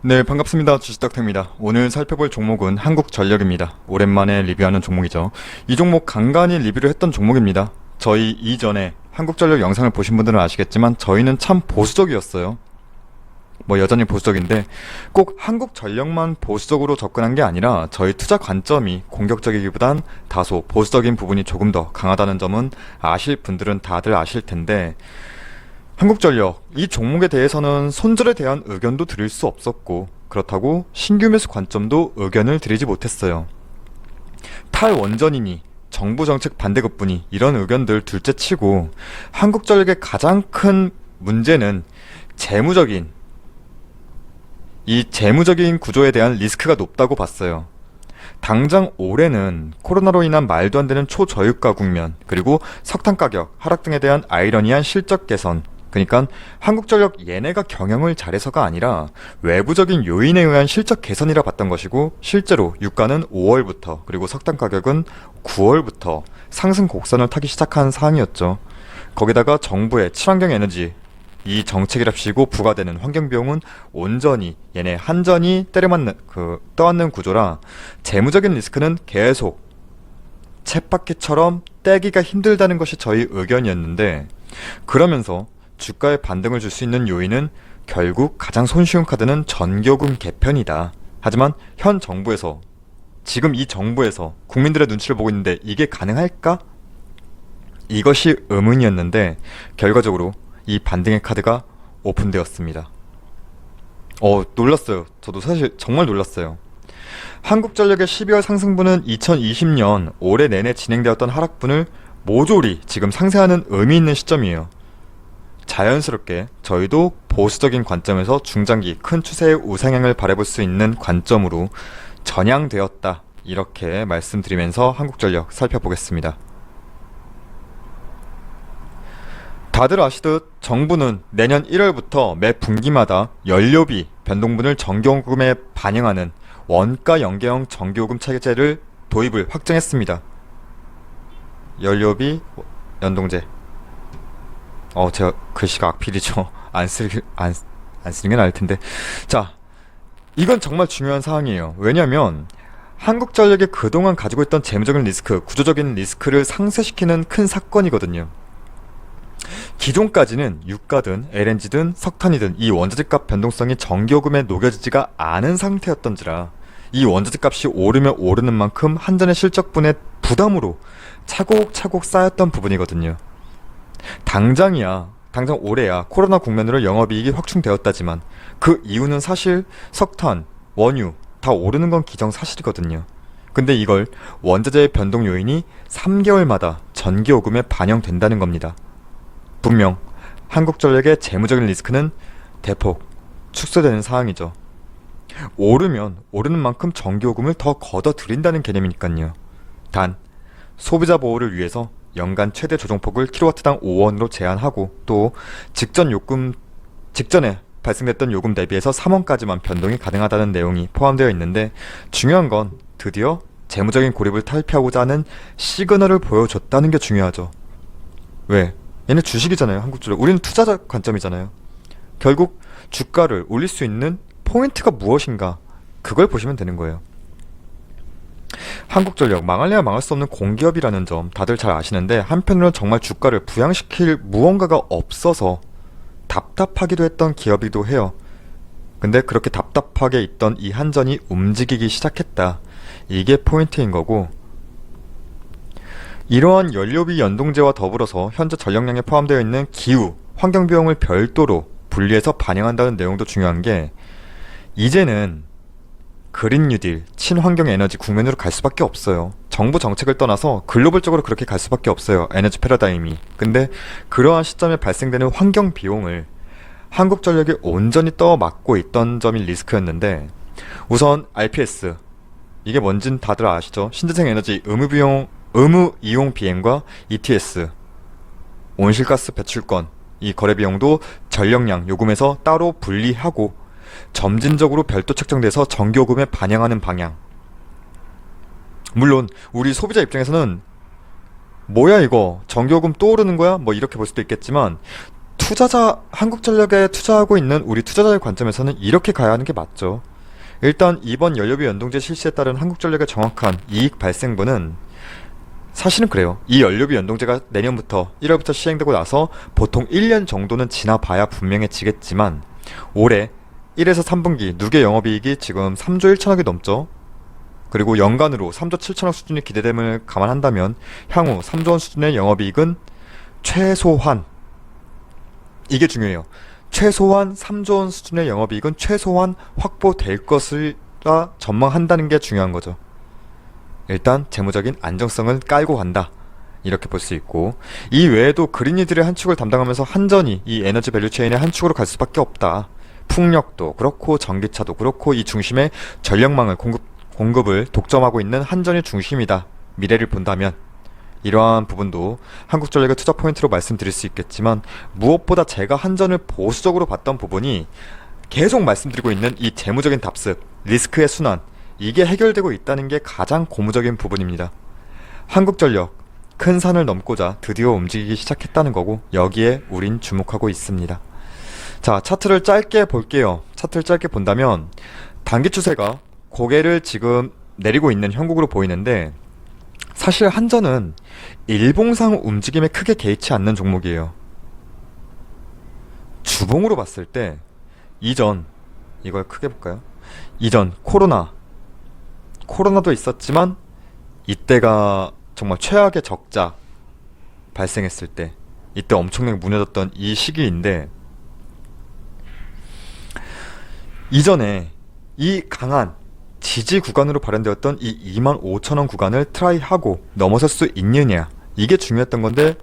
네, 반갑습니다. 주식닥터입니다. 오늘 살펴볼 종목은 한국전력입니다. 오랜만에 리뷰하는 종목이죠. 이 종목 간간히 리뷰를 했던 종목입니다. 저희 이전에 한국전력 영상을 보신 분들은 아시겠지만 저희는 참 보수적이었어요. 뭐 여전히 보수적인데 꼭 한국전력만 보수적으로 접근한 게 아니라 저희 투자 관점이 공격적이기보단 다소 보수적인 부분이 조금 더 강하다는 점은 아실 분들은 다들 아실 텐데 한국전력 이 종목에 대해서는 손절에 대한 의견도 드릴 수 없었고 그렇다고 신규 매수 관점도 의견을 드리지 못했어요. 탈원전이니 정부 정책 반대급분이 이런 의견들 둘째치고 한국전력의 가장 큰 문제는 재무적인 이 재무적인 구조에 대한 리스크가 높다고 봤어요. 당장 올해는 코로나로 인한 말도 안 되는 초저유가 국면, 그리고 석탄 가격 하락 등에 대한 아이러니한 실적 개선, 그러니까 한국전력 얘네가 경영을 잘해서가 아니라 외부적인 요인에 의한 실적 개선이라 봤던 것이고 실제로 유가는 5월부터 그리고 석탄 가격은 9월부터 상승 곡선을 타기 시작한 사항이었죠. 거기다가 정부의 친환경 에너지 이 정책이랍시고 부과되는 환경 비용은 온전히 얘네 한전이 때려맞는 그 떠안는 구조라 재무적인 리스크는 계속 챗바퀴처럼 떼기가 힘들다는 것이 저희 의견이었는데 그러면서 주가에 반등을 줄 수 있는 요인은 결국 가장 손쉬운 카드는 전교금 개편이다. 하지만 현 정부에서 지금 이 정부에서 국민들의 눈치를 보고 있는데 이게 가능할까? 이것이 의문이었는데 결과적으로 이 반등의 카드가 오픈되었습니다. 어, 놀랐어요. 저도 사실 정말 놀랐어요. 한국전력의 12월 상승분은 2020년 올해 내내 진행되었던 하락분을 모조리 지금 상쇄하는 의미 있는 시점이에요. 자연스럽게 저희도 보수적인 관점에서 중장기 큰 추세의 우상향을 바라볼 수 있는 관점으로 전향되었다. 이렇게 말씀드리면서 한국전력 살펴보겠습니다. 다들 아시듯 정부는 내년 1월부터 매 분기마다 연료비 변동분을 정기요금에 반영하는 원가 연계형 정기요금 체계제를 도입을 확정했습니다. 연료비 연동제. 어, 제가 글씨가 악필이죠. 안 쓰, 안, 안 쓰는 게 나을 텐데. 자, 이건 정말 중요한 사항이에요. 왜냐면, 한국전력이 그동안 가지고 있던 재무적인 리스크, 구조적인 리스크를 상쇄시키는 큰 사건이거든요. 기존까지는 유가든 LNG든 석탄이든 이 원자재 값 변동성이 전기요금에 녹여지지가 않은 상태였던지라 이 원자재 값이 오르면 오르는 만큼 한전의 실적분의 부담으로 차곡차곡 쌓였던 부분이거든요. 당장이야, 당장 올해야 코로나 국면으로 영업이익이 확충되었다지만 그 이유는 사실 석탄, 원유 다 오르는 건 기정사실이거든요. 근데 이걸 원자재의 변동 요인이 3개월마다 전기요금에 반영된다는 겁니다. 분명 한국전력의 재무적인 리스크는 대폭 축소되는 상황이죠. 오르면 오르는 만큼 전기요금을 더 걷어들인다는 개념이니까요. 단 소비자 보호를 위해서 연간 최대 조정폭을 킬로와트당 5원으로 제한하고 또 직전 요금 직전에 발생됐던 요금 대비해서 3원까지만 변동이 가능하다는 내용이 포함되어 있는데 중요한 건 드디어 재무적인 고립을 탈피하고자 하는 시그널을 보여줬다는 게 중요하죠. 왜? 얘네 주식이잖아요, 한국주력. 우리는 투자자 관점이잖아요. 결국 주가를 올릴 수 있는 포인트가 무엇인가? 그걸 보시면 되는 거예요. 한국전력 망할래야 망할 수 없는 공기업이라는 점 다들 잘 아시는데 한편으로는 정말 주가를 부양시킬 무언가가 없어서 답답하기도 했던 기업이기도 해요. 근데 그렇게 답답하게 있던 이 한전이 움직이기 시작했다. 이게 포인트인 거고 이러한 연료비 연동제와 더불어서 현재 전력량에 포함되어 있는 기후, 환경 비용을 별도로 분리해서 반영한다는 내용도 중요한 게 이제는 그린 뉴딜, 친환경 에너지 국면으로 갈 수밖에 없어요. 정부 정책을 떠나서 글로벌적으로 그렇게 갈 수밖에 없어요. 에너지 패러다임이. 근데 그러한 시점에 발생되는 환경 비용을 한국전력이 온전히 떠맡고 있던 점이 리스크였는데 우선 RPS 이게 뭔진 다들 아시죠? 신재생 에너지 의무 비용 의무 이용 비행과 ETS 온실가스 배출권 이 거래 비용도 전력량 요금에서 따로 분리하고 점진적으로 별도 책정돼서 전기요금에 반영하는 방향. 물론 우리 소비자 입장에서는 뭐야 이거 전기요금 또 오르는 거야? 뭐 이렇게 볼 수도 있겠지만 두 투자자, 한국전력에 투자하고 있는 우리 투자자의 관점에서는 이렇게 가야 하는 게 맞죠. 일단 이번 연료비 연동제 실시에 따른 한국전력의 정확한 이익 발생분은 사실은 그래요. 이 연료비 연동제가 내년부터 1월부터 시행되고 나서 보통 1년 정도는 지나봐야 분명해지겠지만 올해 1에서 3분기 누계 영업이익이 지금 3조 1천억이 넘죠. 그리고 연간으로 3조 7천억 수준이 기대됨을 감안한다면 향후 3조 원 수준의 영업이익은 최소한 이게 중요해요. 최소한 3조 원 수준의 영업이익은 최소한 확보될 것이라 전망한다는 게 중요한 거죠. 일단 재무적인 안정성을 깔고 간다. 이렇게 볼 수 있고 이 외에도 그린이들의 한 축을 담당하면서 한전이 이 에너지 밸류 체인의 한 축으로 갈 수밖에 없다. 풍력도 그렇고 전기차도 그렇고 이 중심에 전력망을 공급 공급을 독점하고 있는 한전이 중심이다. 미래를 본다면 이러한 부분도 한국전력의 투자 포인트로 말씀드릴 수 있겠지만 무엇보다 제가 한전을 보수적으로 봤던 부분이 계속 말씀드리고 있는 이 재무적인 답습, 리스크의 순환 이게 해결되고 있다는 게 가장 고무적인 부분입니다. 한국전력 큰 산을 넘고자 드디어 움직이기 시작했다는 거고 여기에 우린 주목하고 있습니다. 자, 차트를 짧게 볼게요. 차트를 짧게 본다면 단기 추세가 고개를 지금 내리고 있는 형국으로 보이는데 사실 한전은 일봉상 움직임에 크게 개의치 않는 종목이에요. 주봉으로 봤을 때 이전 이걸 크게 볼까요? 이전 코로나 코로나도 있었지만 이때가 정말 최악의 적자 발생했을 때 이때 엄청나게 무너졌던 이 시기인데 이전에 이 강한 지지 구간으로 발현되었던 이 2만 5천 원 구간을 트라이하고 넘어설 수 있느냐. 이게 중요했던 건데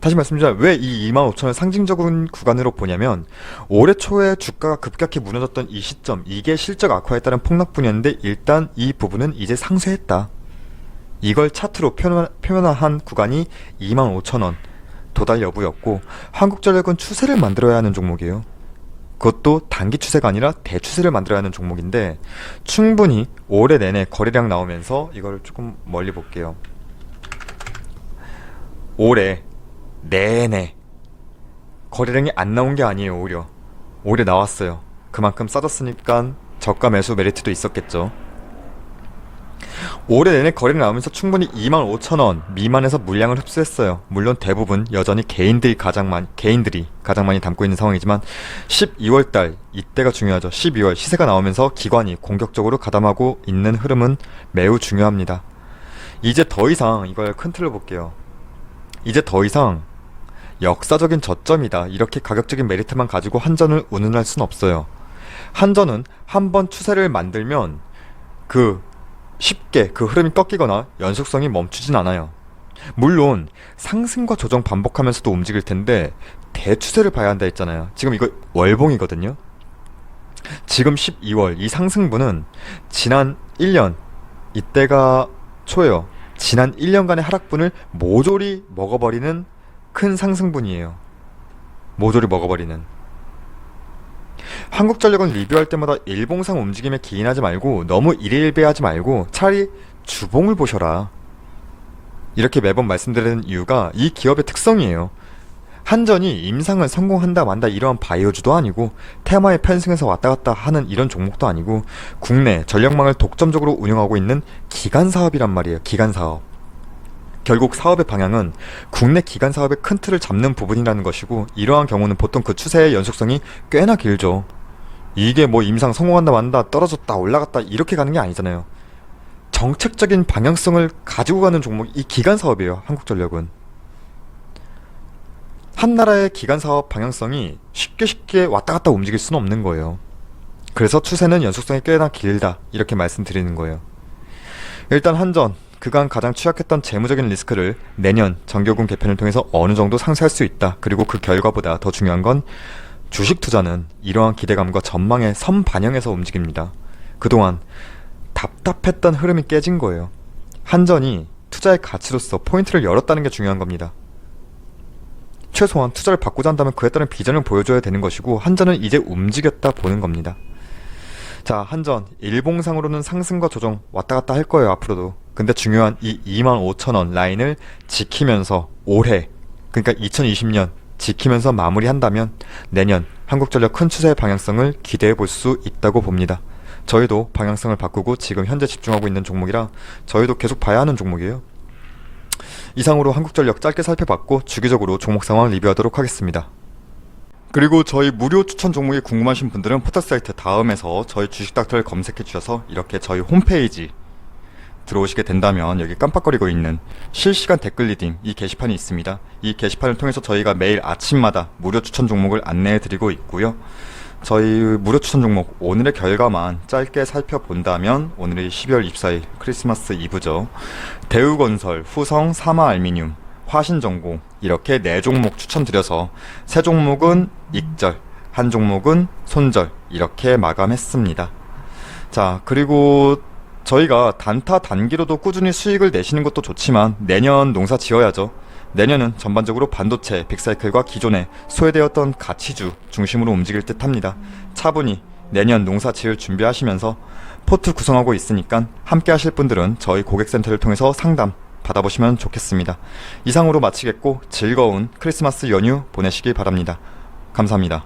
다시 말씀드리자면 왜 이 2만 5천 원 상징적인 구간으로 보냐면 올해 초에 주가가 급격히 무너졌던 이 시점 이게 실적 악화에 따른 폭락분이었는데 일단 이 부분은 이제 상쇄했다. 이걸 차트로 표현, 표현한 구간이 2만 5천 원 도달 여부였고 한국전력은 추세를 만들어야 하는 종목이에요 그것도 단기 추세가 아니라 대추세를 만들어야 하는 종목인데 충분히 올해 내내 거래량 나오면서 이걸 조금 멀리 볼게요. 올해 내내 거래량이 안 나온 게 아니에요 오히려 올해 나왔어요. 그만큼 싸졌으니까 저가 매수 메리트도 있었겠죠. 올해 내내 거래를 나오면서 충분히 25,000원 미만에서 물량을 흡수했어요. 물론 대부분 여전히 개인들이 가장 많이 개인들이 가장 많이 담고 있는 상황이지만 12월 달 이때가 중요하죠. 12월 시세가 나오면서 기관이 공격적으로 가담하고 있는 흐름은 매우 중요합니다. 이제 더 이상 이걸 큰 틀로 볼게요. 이제 더 이상 역사적인 저점이다. 이렇게 가격적인 메리트만 가지고 한전을 운운할 순 없어요. 한전은 한 번 추세를 만들면 그 쉽게 그 흐름이 꺾이거나 연속성이 멈추진 않아요. 물론 상승과 조정 반복하면서도 움직일 텐데 대추세를 봐야 한다 했잖아요. 지금 이거 월봉이거든요. 지금 12월 이 상승분은 지난 1년 이때가 초예요. 지난 1년간의 하락분을 모조리 먹어버리는 큰 상승분이에요. 모조리 먹어버리는. 한국전력은 리뷰할 때마다 일봉상 움직임에 기인하지 말고 너무 일일배하지 말고 차라리 주봉을 보셔라. 이렇게 매번 말씀드리는 이유가 이 기업의 특성이에요. 한전이 임상을 성공한다 만다 이러한 바이오주도 아니고 테마의 편승에서 왔다 갔다 하는 이런 종목도 아니고 국내 전력망을 독점적으로 운영하고 있는 기간 사업이란 말이에요. 기간 사업. 결국 사업의 방향은 국내 기간 사업의 큰 틀을 잡는 부분이라는 것이고 이러한 경우는 보통 그 추세의 연속성이 꽤나 길죠. 이게 뭐 임상 성공한다 만다 떨어졌다 올라갔다 이렇게 가는 게 아니잖아요. 정책적인 방향성을 가지고 가는 종목이 이 기간 사업이에요. 한국전력은. 한 나라의 기간 사업 방향성이 쉽게 쉽게 왔다 갔다 움직일 수는 없는 거예요. 그래서 추세는 연속성이 꽤나 길다. 이렇게 말씀드리는 거예요. 일단 한전 그간 가장 취약했던 재무적인 리스크를 내년 정교군 개편을 통해서 어느 정도 상쇄할 수 있다. 그리고 그 결과보다 더 중요한 건 주식 투자는 이러한 기대감과 전망에 선반영해서 움직입니다. 그동안 답답했던 흐름이 깨진 거예요. 한전이 투자의 가치로서 포인트를 열었다는 게 중요한 겁니다. 최소한 투자를 받고자 한다면 그에 따른 비전을 보여줘야 되는 것이고 한전은 이제 움직였다 보는 겁니다. 자, 한전 일봉상으로는 상승과 조정 왔다 갔다 할 거예요, 앞으로도. 근데 중요한 이 25,000원 라인을 지키면서 올해 그러니까 2020년 지키면서 마무리한다면 내년 한국전력 큰 추세의 방향성을 기대해 볼 수 있다고 봅니다. 저희도 방향성을 바꾸고 지금 현재 집중하고 있는 종목이라 저희도 계속 봐야 하는 종목이에요. 이상으로 한국전력 짧게 살펴봤고 주기적으로 종목 상황 리뷰하도록 하겠습니다. 그리고 저희 무료 추천 종목이 궁금하신 분들은 포털 사이트 다음에서 저희 주식닥터를 검색해 주셔서 이렇게 저희 홈페이지 들어오시게 된다면 여기 깜빡거리고 있는 실시간 댓글 리딩 이 게시판이 있습니다. 이 게시판을 통해서 저희가 매일 아침마다 무료 추천 종목을 안내해 드리고 있고요. 저희 무료 추천 종목 오늘의 결과만 짧게 살펴본다면 오늘이 12월 24일 크리스마스 이브죠. 대우건설, 후성, 사마알미늄, 화신전공 이렇게 네 종목 추천드려서 세 종목은 익절, 한 종목은 손절 이렇게 마감했습니다. 자, 그리고 저희가 단타 단기로도 꾸준히 수익을 내시는 것도 좋지만 내년 농사 지어야죠. 내년은 전반적으로 반도체, 빅사이클과 기존에 소외되었던 가치주 중심으로 움직일 듯 합니다. 차분히 내년 농사 지을 준비하시면서 포트 구성하고 있으니까 함께 하실 분들은 저희 고객센터를 통해서 상담 받아보시면 좋겠습니다. 이상으로 마치겠고 즐거운 크리스마스 연휴 보내시길 바랍니다. 감사합니다.